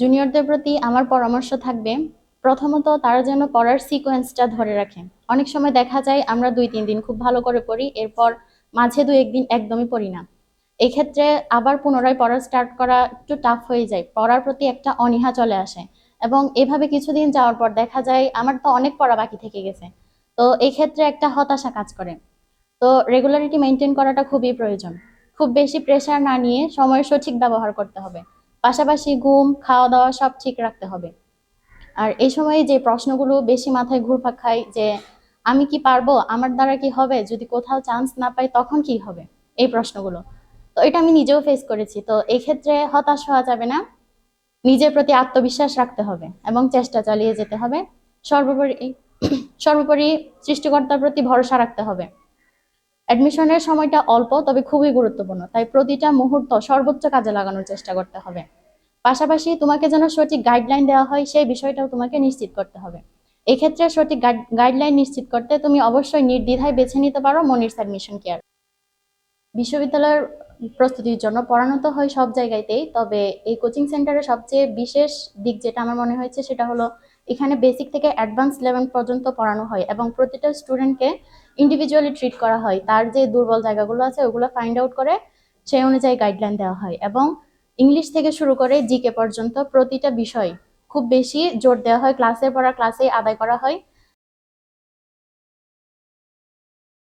জুনিয়রদের প্রতি আমার পরামর্শ থাকবে, প্রথমত তারা যেন পড়ার সিকোয়েন্সটা ধরে রাখে। অনেক সময় দেখা যায় আমরা দুই, তিন দিন খুব ভালো করে পড়ি, এরপর মাঝে দু একদিন একদমই পড়ি না। এক্ষেত্রে আবার পুনরায় পড়া স্টার্ট করা একটু টাফ হয়ে যায়, পড়ার প্রতি একটা অনীহা চলে আসে। এবং এভাবে কিছুদিন যাওয়ার পর দেখা যায় আমার তো অনেক পড়া বাকি থেকে গেছে। তো এই ক্ষেত্রে একটা হতাশা কাজ করে। তো রেগুলারিটি মেনটেন করাটা খুবই প্রয়োজন। খুব বেশি প্রেশার না নিয়ে সময়ের সঠিক ব্যবহার করতে হবে। পাশাপাশি ঘুম খাওয়া দাওয়া সব ঠিক রাখতে হবে। আর এই সময়ে যে প্রশ্নগুলো বেশি মাথায় ঘুরপাক খায় যে, আমি কি পারব? আমার দ্বারা কি হবে? যদি কোথাও চান্স না পাই, তখন কি হবে? এই প্রশ্নগুলো। তো এটা আমি নিজেও ফেস করেছি। তো এই ক্ষেত্রে হতাশ হওয়া যাবে না। নিজের প্রতি আত্মবিশ্বাস রাখতে হবে এবং চেষ্টা চালিয়ে যেতে হবে। সর্বোপরি সর্বোপরি সৃষ্টিকর্তার প্রতি ভরসা রাখতে হবে। অ্যাডমিশনের সময়টা অল্প, তবে খুবই গুরুত্বপূর্ণ। তাই প্রতিটা মুহূর্ত সর্বোচ্চ কাজে লাগানোর চেষ্টা করতে হবে। পাশাপাশি তোমাকে যেন সঠিক গাইডলাইন দেওয়া হয়, সেই বিষয়টাও তোমাকে নিশ্চিত করতে হবে। এক্ষেত্রে সঠিক গাইডলাইন নিশ্চিত করতে তুমি অবশ্যই নির্দ্বিধায় বেছে নিতে পারো মনিরস অ্যাডমিশন কেয়ার বিশ্ববিদ্যালয়ের প্রস্তুতির জন্য পড়ানো তো হয় সব জায়গাতেই, তবে এই কোচিং সেন্টারে সবচেয়ে বিশেষ দিক যেটা আমার মনে হয়েছে সেটা হলো, এখানে বেসিক থেকে অ্যাডভান্স লেভেল পর্যন্ত পড়ানো হয় এবং প্রতিটা স্টুডেন্টকে ইন্ডিভিজুয়ালি ট্রিট করা হয়। তার যে দুর্বল জায়গাগুলো আছে, ওগুলো ফাইন্ড আউট করে সেই অনুযায়ী গাইডলাইন দেওয়া হয় এবং ইংলিশ থেকে শুরু করে জিকে পর্যন্ত প্রতিটা বিষয় খুব বেশি জোর দেওয়া হয়। ক্লাসের পড়া ক্লাসেই আদায় করা হয়।